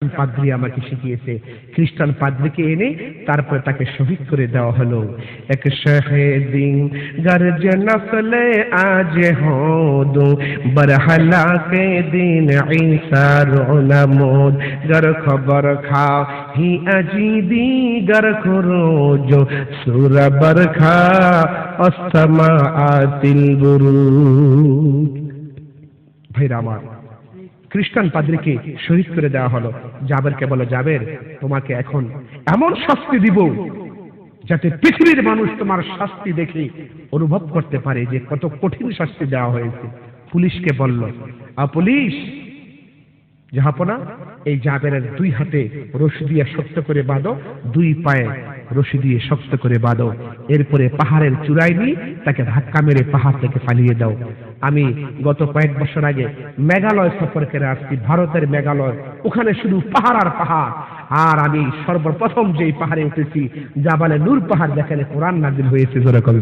পাদ্রি আমাকে শিখিয়েছে। খ্রিস্টান পাদ্রিকে এনে তারপর তাকে শহীদ করে দেওয়া হলো। এক শহেদিন গর্জ নসলে আজ হো বরহলা কে দিন ঈসার মোদ। গর খবর খা, হি আজি দি গর খরোজ সুর বরখা, অস্তমা আতিল গুরু ভাইরা আমার খ্রিস্টান পাদ্রীকে শহীদ করে দেওয়া হলো। জাবেরকে বলো, জাবের, তোমাকে এখন এমন শাস্তি দিব যাতে পৃথিবীর মানুষ তোমার শাস্তি দেখে অনুভব করতে পারে যে কত কঠিন শাস্তি দেওয়া হয়েছে। পুলিশকে বলল, আ পুলিশ জাহাপনা এই জাবেরের দুই হাতে রশি দিয়ে শক্ত করে বাঁধো, দুই পায়ে রশি দিয়ে শক্ত করে বাঁধো। এরপরে পাহাড়ের চূড়ায় নিয়ে তাকে ধাক্কা মেরে পাহাড় থেকে পালিয়ে দাও। আমি গত কয়েক বছর আগে মেঘালয় সফর করে আসছি ভারতের মেঘালয়। ওখানে শুধু পাহাড় আর পাহাড়। আর আমি সর্বপ্রথম যেই পাহাড়ে উঠেছি জাবালে নূর পাহাড় যেখানে কোরআন নাজিল হয়েছে জোরে কবি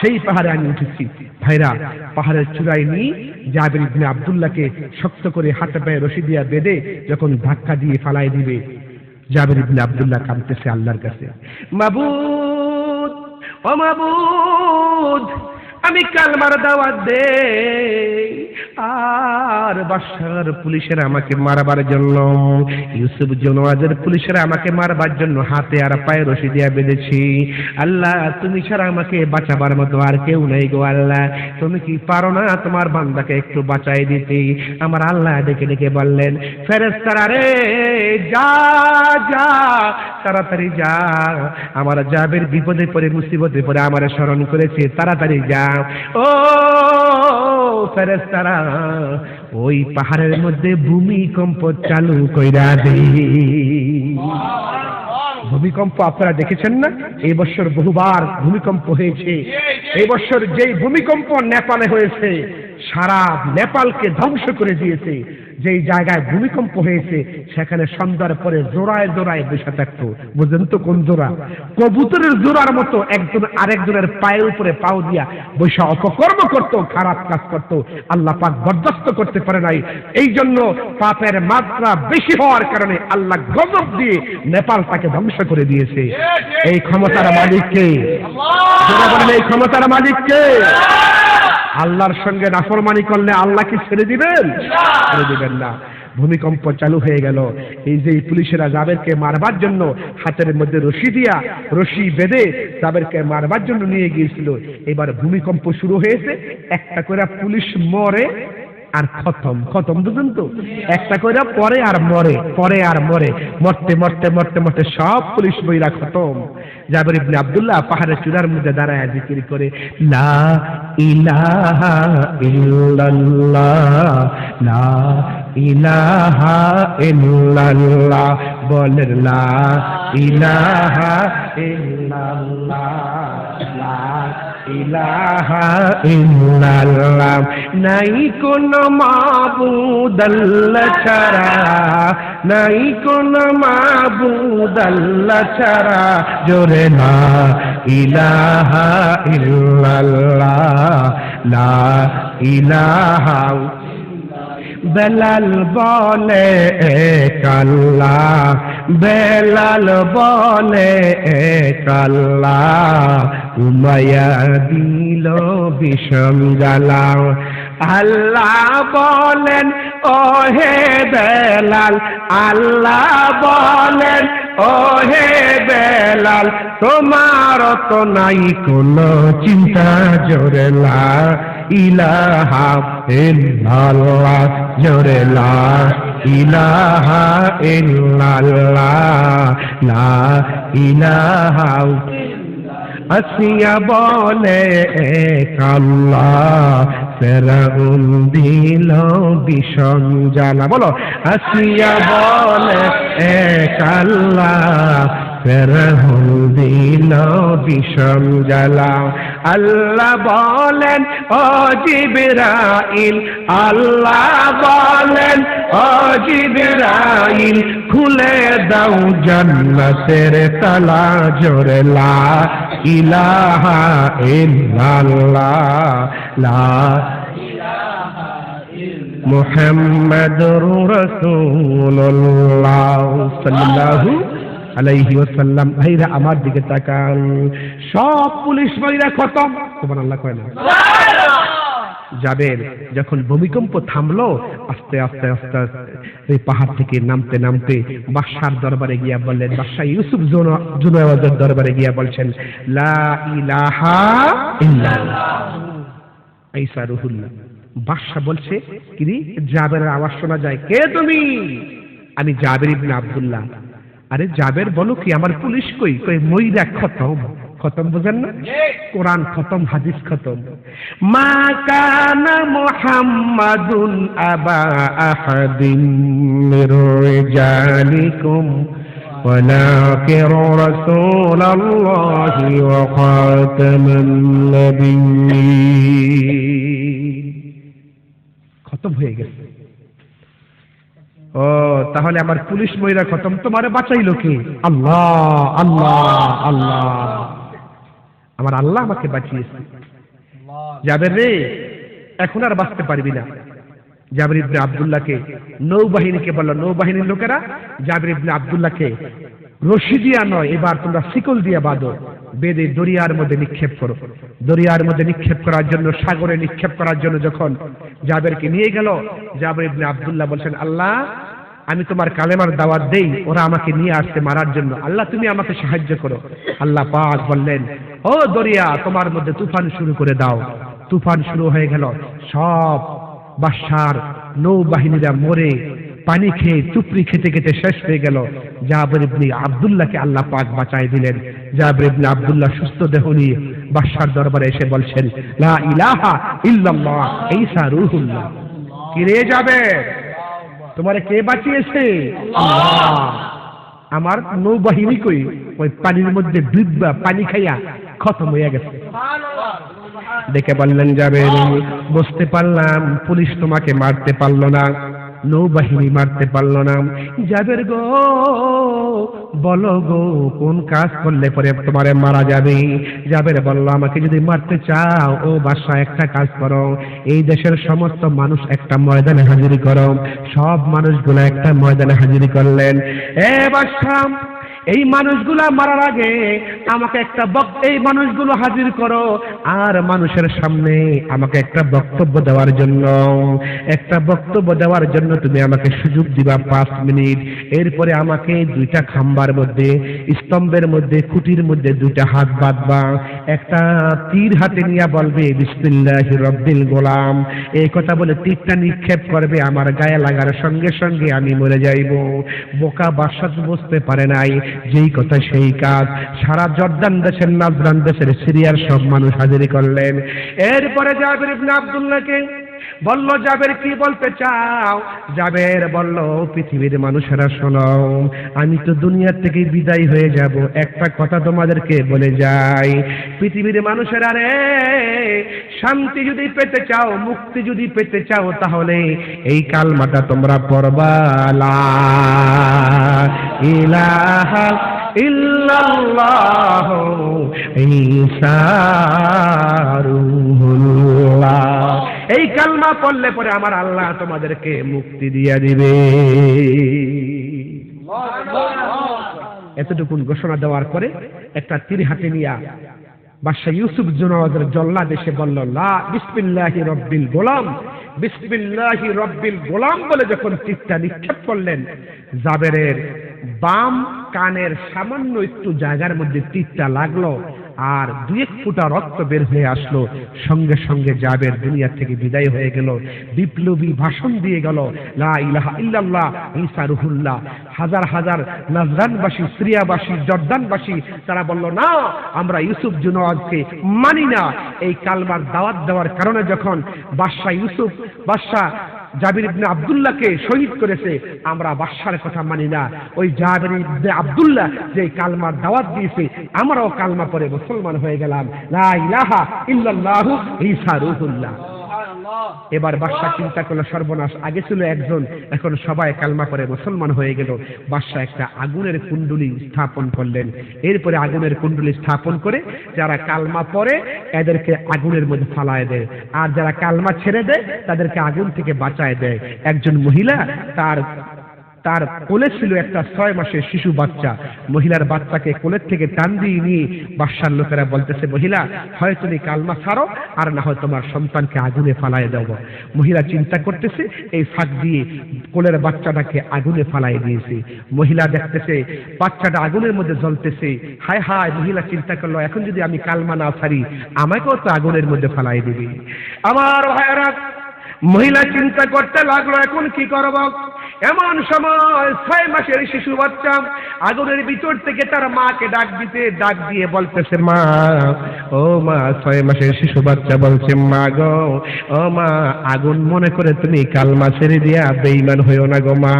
সেই পাহাড়ে আমি উঠেছি। ভাইরা পাহাড়ের চূড়ায় নিয়ে জাবির ইবনে আব্দুল্লাহকে শক্ত করে হাতে পায়ে রশি দিয়া বেঁধে যখন ধাক্কা দিয়ে ফালাই দিবে জাবির ইবনে আব্দুল্লাহ কাঁদতেছে আল্লাহর কাছে। মাবুদ ও মাবুদ আমি কাল কালমার দাওয়াত দে আর বাসার পুলিশের আমাকে মারবার জন্য, ইউসুফ জনওয়াজের পুলিশের আমাকে মারবার জন্য হাতে আর পায়ে রশি দিয়া বেঁধেছি। আল্লাহ, তুমি ছাড়া আমাকে বাঁচাবার মতো আর কেউ নেই গো আল্লাহ। তুমি কি পারো না তোমার বান্দাকে একটু বাঁচাই দিতে? আমার আল্লাহ ডেকে ডেকে বললেন ফেরেস্তারা রে, যা যা, তাড়াতাড়ি যা। আমার যাবের বিপদে পড়ে, মুসিবতে পড়ে আমার স্মরণ করেছে, তাড়াতাড়ি যা। ও ফেরেস্তারা ওই পাহাড়ের মধ্যে ভূমিকম্প চালু কইরা দে ভূমিকম্প আপনারা দেখেছেন না? এই বছর বহুবার ভূমিকম্প হয়েছে। এই বছর যেই ভূমিকম্প নেপালে হয়েছে, সারা নেপালকে ধ্বংস করে দিয়েছে। যেই জায়গায় ভূমিকম্প হয়েছে, সেখানে সন্ধ্যার পরে জোড়ায় জোড়ায় বসে থাকতো। বুঝলেন তো কোন জোড়া? কবুতরের জোড়ার মতো একজন আরেকজনের পায়ের উপরে পাও দিয়া বৈশা অপকর্ম করত, খারাপ কাজ করত। আল্লাহ পাক বরদাস্ত করতে পারে নাই। এই জন্য পাপের মাত্রা বেশি হওয়ার কারণে আল্লাহ গজব দিয়ে নেপাল তাকে ধ্বংস করে দিয়েছে। এই ক্ষমতার মালিককে এই ক্ষমতার মালিককে আল্লাহর সঙ্গে নাফরমানি করলে আল্লাহ কি ছেড়ে দিবেন? ছেড়ে দিবেন না ভূমিকম্প চালু হয়ে গেল। এই যে পুলিশেরা জাবেরকে মারবার জন্য হাতের মধ্যে রশি দিয়া, রশি বেঁধে জাবেরকে মারবার জন্য নিয়ে গিয়েছিল। এবার ভূমিকম্প শুরু হয়েছে। একটা করে পুলিশ মরে আর খতম। খতম বুঝুন তো? একটা করে পরে আর মরে, পরে আর মরে। মরতে মরতে মরতে মরতে সব পুলিশ বইরা খতম। জাবির ইবনে আব্দুল্লাহ পাহাড়ের চূড়ার মধ্যে দাঁড়ায় জিকির করে, লা ইলাহা ইল্লাল্লাহ, লা ইলাহা ইল্লাল্লাহ বলেন লা ইলাহা ইল্লাল্লাহ, লা ইলাহা ইল্লাল্লাহ। নাই কোন মাবুদ আল্লাহ ছাড়া, নাই কোন মাবুদ আল্লাহ ছাড়া। জোরে না ইলাহা ইল্লাল্লাহ, লা ইলাহা বেলাল বলে কাল্লা বেলাল বলে কাল্লা উমায়া দিল বিষম জ্বালা আল্লাহ বলেন ও হে বেলাল, আল্লাহ বলেন ও হে বেলাল, তোমার তো নাই কোনো চিন্তা জোরেলা ইলাহা ইল্লাল্লাহ জোরেলা ইলাহা ইল্লাল্লাহ, লা ইলাহা আসিয়া বলে কাল্লা ফেরাউন দিল বিষম জানা বলো আসিয়া বলে কাল্লা ফেরাউন দিল বিষম জ্বালা আল্লাহ বলেন, ও জিবরাইল, আল্লাহ বলেন, ও জিবরাইল, খুলে দাও জান্নাতের তালা জোরে, লা ইলাহা ইল্লাল্লাহ, লা মুহাম্মাদুর রাসূলুল্লাহ, সাল্লাল্লাহু আলাইহি ওয়াসাল্লাম ভাইরা আমার দিকে তাকান। সব পুলিশ ভাইরা খতম। সুবহানাল্লাহ কয় না? জাবের যখন ভূমিকম্প থামলো আস্তে আস্তে আস্তে আস্তে এই পাহাড় থেকে নামতে নামতে বাদশার দরবারে গিয়া বললেন বাদশাহ ইউসুফ জুনাওয়াজের দরবারে গিয়া বলছেন লা ইলাহা ইল্লাল্লাহ। ঈসা রুহুল্লাহ বাদশাহ বলছে কিরি জাবেরের আওয়াজ শোনা যায়? কে তুমি? আমি জাবের ইবনে আব্দুল্লাহ। আরে জাবের বলো কি আমার পুলিশ কই কই মইরা খতম খতম বুঝেন না কোরআন খতম হাদিস খতম মা কানা মুহাম্মাদুন আবা আহাদিন মির রিজালিকুম ولكن رسول الله وخاتم النبيين খতম হয়ে গেছে ও তাহলে আমার পুলিশ মহিলা খতম। তোমারে বাঁচাইলো কি? আল্লাহ আল্লাহ আল্লাহ। আমার আল্লাহ আমাকে বাঁচিয়েছে। যাবের রে এখন আর বাঁচতে পারবি না। জাবির ইবনে আব্দুল্লাহকে নৌবাহিনীকে বলল নৌবাহিনীর লোকেরা জাবির ইবনে আব্দুল্লাহকে রশি দিয়া নয় এবার তোমরা শিকল দিয়া বাঁধো। বেদে দরিয়ার মধ্যে নিক্ষেপ করো। দরিয়ার মধ্যে নিক্ষেপ করার জন্য, সাগরে নিক্ষেপ করার জন্য যখন জাবেরকে নিয়ে গেল, জাবির ইবনে আব্দুল্লাহ বলছেন, আল্লাহ, আমি তোমার কালেমার দাওয়াত দেই, ওরা আমাকে নিয়ে আসতে মারার জন্য। আল্লাহ, তুমি আমাকে সাহায্য করো। আল্লাহ পাক বললেন, ও দরিয়া, তোমার মধ্যে তুফান শুরু করে দাও। তুফান শুরু হয়ে গেল। সব বাদশার নৌবাহিনীরা মরে পানি খেয়ে চুপড়ি খেতে খেতে শেষ হয়ে গেল। জাবের ইবনে আবদুল্লাহকে আল্লাহ পাক বাঁচায় দিলেন। জাবের ইবনে আব্দুল্লাহ সুস্থ দেহ নিয়ে বাদশার দরবারে এসে বলছেন, লা ইলাহা ইল্লাল্লাহ ঈসা রূহুল্লাহ। কিরে যাবে তোমারে কে বাঁচিয়েছে? আমার নৌবাহিনী কই? ওই পানির মধ্যে ডুববা পানি খাইয়া খতম হইয়া গেছে। দেখে বললেন যাবে বুঝতে পারলাম, পুলিশ তোমাকে মারতে পারল না। নৌবাহিনী মারতে পারল না। যাদের গো, বলো গো, কোন কাজ করলে পরে তোমারে মারা যাবে? যাবের বলল, আমাকে যদি মারতে চাও, ও বাসা একটা কাজ করো। এই দেশের সমস্ত মানুষ একটা ময়দানে হাজিরি করো। সব মানুষগুলো একটা ময়দানে হাজিরি করলেন। এ বাসা এই মানুষগুলা মারার আগে আমাকে একটা এই মানুষগুলো হাজির করো। আর মানুষের সামনে আমাকে একটা বক্তব্য দেওয়ার জন্য, একটা বক্তব্য দেওয়ার জন্য তুমি আমাকে সুযোগ দিবা পাঁচ মিনিট। এরপরে আমাকে দুইটা খাম্বার মধ্যে, স্তম্ভের মধ্যে, খুঁটির মধ্যে দুইটা হাত বাঁধবা। একটা তীর হাতে নিয়ে বলবে, বিসমিল্লাহ রব্বিল গোলাম। এই কথা বলে তীরটা নিক্ষেপ করবে, আমার গায়ে লাগার সঙ্গে সঙ্গে আমি মরে যাইব। বোকা বাসাত বুঝতে পারে নাই যেই কথা সেই কাজ। সারা জর্দান দেশের নাজরান দেশের সিরিয়ার সব মানুষ হাজিরি করলেন। এরপরে জাবির ইবনে আব্দুল্লাহকে বলল, জাবের কি বলতে চাও? জাবের বলল, পৃথিবীর মানুষেরা শোনো, আমি তো দুনিয়ার থেকে বিদায় হয়ে যাব। একটা কথা তোমাদেরকে বলে যাই, পৃথিবীর মানুষেরা রে, শান্তি যদি পেতে চাও, মুক্তি যদি পেতে চাও, তাহলে এই কালমাটা তোমরা পড়বা। ইলাহা ইল্লাল্লাহ রূহুল্লাহ এই কালমা পড়লে পরে আমার আল্লাহ তোমাদেরকে মুক্তি দিয়ে দিবে। এতটুকুন ঘোষণা দেওয়ার পরে একটা তীর হাতে নিয়া বাদশাহ ইউসুফ জুনাওয়াজের জল্লাদ এসে বলল, লা বিসমিল্লাহি রব্বিল গোলাম। বিসমিল্লাহি রব্বিল গোলাম বলে যখন তীরটা নিক্ষেপ করলেন, জাবেরের বাম কানের সামান্য একটু জায়গার মধ্যে তীরটা লাগল। আর দু এক ফুটা রক্ত বের হয়ে আসলো। সঙ্গে সঙ্গে জাবের দুনিয়া থেকে বিদায় হয়ে গেল। বিপ্লবী ভাষণ দিয়ে গেল, লা রুহুল্লাহ। হাজার হাজার নাজরানবাসী, সিরিয়াবাসী, জর্দানবাসী, তারা বলল, না, আমরা ইউসুফ জুনওয়াজকে মানি না। এই কালমার দাওয়াত দেওয়ার কারণে যখন বাদশাহ ইউসুফ, বাদশাহ জাবির ইবনে আবদুল্লাহকে শহীদ করেছে, আমরা বাদশার কথা মানি না। ওই জাবির ইবনে আবদুল্লাহ যে কালমার দাওয়াত দিয়েছে, আমরাও কালমা পরে মুসলমান হয়ে গেলাম। লা ইলাহা ইল্লাল্লাহু ঈসা রূহুল্লাহ। এবার বাদশাহ চিন্তা করল, সর্বনাশ, আগে ছিল একজন, এখন সবাই কালমা করে মুসলমান হয়ে গেল। বাদশাহ একটা আগুনের কুণ্ডলি স্থাপন করলেন। এরপরে আগুনের কুণ্ডলি স্থাপন করে যারা কালমা পরে, এদেরকে আগুনের মধ্যে ফালায় দেয়। আর যারা কালমা ছেড়ে দেয়, তাদেরকে আগুন থেকে বাঁচায় দেয়। একজন মহিলা তার তার কোলে ছিল একটা ছয় মাসের শিশু বাচ্চা। মহিলার বাচ্চাকে কোলের থেকে টান দিয়ে নিয়ে বাদশার লোকেরা বলতেছে, মহিলা, হয় তুমি কালমা ছাড়ো আর না হয় তোমার সন্তানকে আগুনে ফালাই দেব। মহিলা চিন্তা করতেছে, এই ফাঁক দিয়ে কোলের বাচ্চাটাকে আগুনে ফালাই দিয়েছে। মহিলা দেখতেছে, বাচ্চাটা আগুনের মধ্যে জ্বলতেছে। হায় হায়, মহিলা চিন্তা করল, এখন যদি আমি কালমা না ছাড়ি, আমাকেও তো আগুনের মধ্যে ফালাই দিবি। আমার ভাইয়েরা মহিলা চিন্তা করতে লাগল, এখন কি করব? এমন সময় ছয় মাসের শিশু বাচ্চা আগুনের ভিতর থেকে তার মাকে ডাক দিতে, ডাক দিয়ে বলতেছে, মা, ও মা, ছয় মাসের শিশু বাচ্চা বলছে, মা গো, ও মা, আগুন মনে করে তুমি কালমা ছেড়ে দিয়া বেইমান হইও না গো, মা।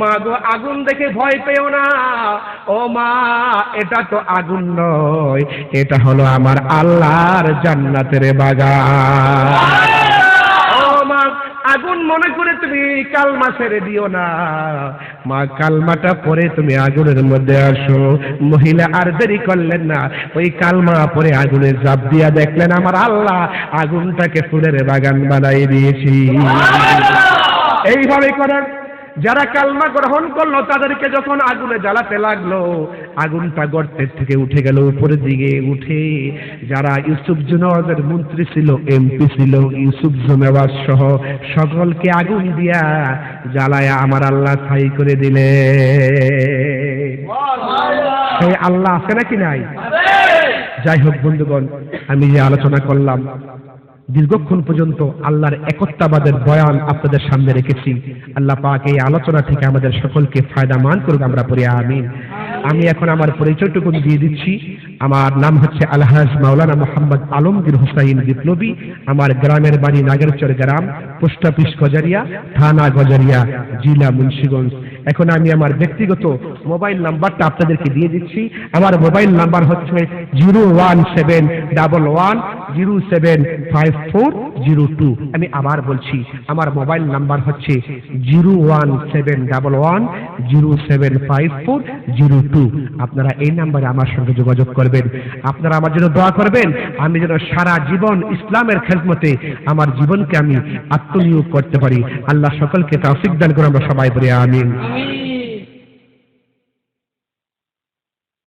মা গো, আগুন দেখে ভয় পেও না। ও মা, এটা তো আগুন নয়, এটা হলো আমার আল্লাহর জান্নাতের বাগান। আগুন মনে করে তুমি কালমা ছেড়ে দিও না। মা কালমাটা পরে তুমি আগুনের মধ্যে আসো। মহিলা আর দেরি করলেন না। ওই কালমা পরে আগুনের জাপ দিয়া দেখলেন আমার আল্লাহ আগুনটাকে ফুলের বাগান বানাই দিয়েছি। এইভাবে করার যারা কালমা গ্রহণ করল, তাদেরকে যখন আগুনে জ্বালাতে লাগল, আগুনটা গর্তের থেকে উঠে গেল উপরের দিকে উঠে যারা ইউসুফ জুনওয়াজের মন্ত্রী ছিল, এমপি ছিল, ইউসুফ জুনওয়াজ সহ সকলকে আগুন দিয়া জ্বালায়া আমার আল্লাহ ছাই করে দিলে। সেই আল্লাহ আছে নাকি নাই? যাই হোক বন্ধুগণ, আমি যে আলোচনা করলাম দীর্ঘক্ষণ পর্যন্ত আল্লাহর একত্রাবাদের বয়ান আপনাদের সামনে রেখেছি। আল্লাহ পাক এই আলোচনা থেকে আমাদের সকলকে ফায়দা মান করুক, আমরা পড়ে, আমিন। আমি এখন আমার পরিচয়টুকু দিয়ে দিচ্ছি। আমার নাম হচ্ছে আলহাজ মাওলানা মোহাম্মদ আলমগীর হুসাইন বিপ্লবী। আমার গ্রামের বাড়ি নাগেরচর গ্রাম, পোস্ট অফিস গজারিয়া থানা গজারিয়া জেলা মুন্সিগঞ্জ। এখন আমি আমার ব্যক্তিগত মোবাইল নাম্বারটা আপনাদেরকে দিয়ে দিচ্ছি। আমার মোবাইল নাম্বার হচ্ছে zero one seven double one zero seven five four zero two. আমি আবার বলছি, আমার মোবাইল নাম্বার হচ্ছে zero one seven double one zero seven five four zero two. আপনারা এই নাম্বারে আমার সঙ্গে যোগাযোগ করবেন। আপনারা আমার জন্য দোয়া করবেন। আমি যেন সারা জীবন ইসলামের খেদমতে আমার জীবনকে আমি আত্মনিয়োগ করতে পারি। আল্লাহ সকলকে তাফিক দান করে আমরা সবাই বলি আমিন।